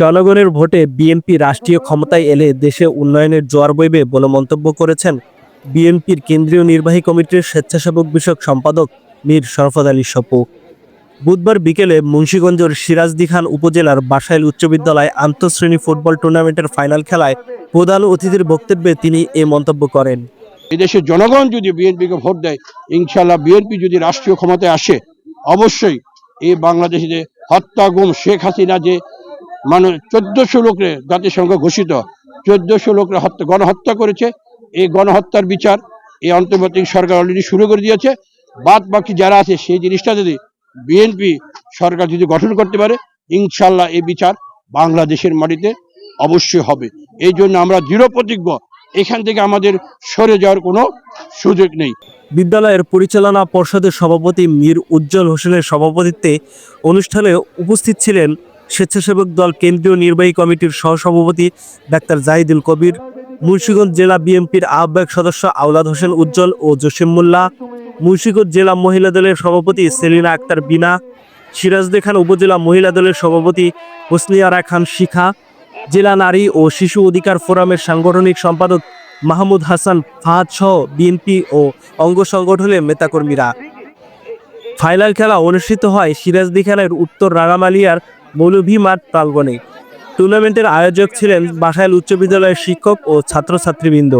জনগণের ভোটে বিএনপি রাষ্ট্রীয় ক্ষমতায় এলে দেশে উন্নয়নের জোয়ার বইবে বলে মন্তব্য করেছেন বিএনপির কেন্দ্রীয় নির্বাহী কমিটির স্বেচ্ছাসেবক বিষয়ক সম্পাদক মীর শরফত আলী সপু। বুধবার বিকেলে মুন্সীগঞ্জের সিরাজদি খান উপজেলার বাসাইল উচ্চ বিদ্যালয় আন্তঃশ্রেণী ফুটবল টুর্নামেন্টের ফাইনাল খেলায় প্রধান অতিথির বক্তব্যে তিনি এ মন্তব্য করেন। এদেশের জনগণ যদি বিএনপিকে ভোট দেয় ইনশাল্লাহ বিএনপি যদি রাষ্ট্রীয় ক্ষমতায় আসে, অবশ্যই এই বাংলাদেশে হত্যা গুম শেখ হাসিনা যে মানুষ চোদ্দশো লোকরে জাতিসংঘ ঘোষিত, চোদ্দশো লোকরে হত্যা, গণহত্যা করেছে। এই গণহত্যার বিচার এই অন্তর্বর্তী সরকার অলরেডি শুরু করে দিয়েছে। বাদ বাকি যারা আছে, সেই জিনিসটা যদি বিএনপি সরকার যদি গঠন করতে পারে, ইনশাল্লাহ এই বিচার বাংলাদেশের মাটিতে অবশ্যই হবে। এই জন্য আমরা দৃঢ় প্রতিজ্ঞ, এখান থেকে আমাদের সরে যাওয়ার কোনো সুযোগ নেই। বিদ্যালয়ের পরিচালনা পর্ষদের সভাপতি মীর উজ্জ্বল হোসেনের সভাপতিত্বে অনুষ্ঠানে উপস্থিত ছিলেন স্বেচ্ছাসেবক দল কেন্দ্রীয় নির্বাহী কমিটির সহসভাপতি ডাক্তার জাহিদুল কবির, মুন্সিগঞ্জ জেলা বিএনপির আহ্বায়ক সদস্য আওলাদ হোসেন উজ্জ্বল ও জসিম মোল্লা, মুন্সিগঞ্জ জেলা মহিলা দলের সভাপতি সেলিনা আক্তার বিনা, সিরাজদে খান উপজেলা মহিলা দলের সভাপতি হোসনিয়ারা খান শিখা, জেলা নারী ও শিশু অধিকার ফোরামের সাংগঠনিক সম্পাদক মাহমুদ হাসান ফাহাদ সহ বিএনপি ও অঙ্গ সংগঠনের নেতাকর্মীরা। ফাইনাল খেলা অনুষ্ঠিত হয় সিরাজদি খানের উত্তর রাগামালিয়ার মৌলভী মাঠ প্রাঙ্গণে। টুর্নামেন্টের আয়োজক ছিলেন বাসাইল উচ্চ বিদ্যালয়ের শিক্ষক ও ছাত্রছাত্রীবৃন্দ।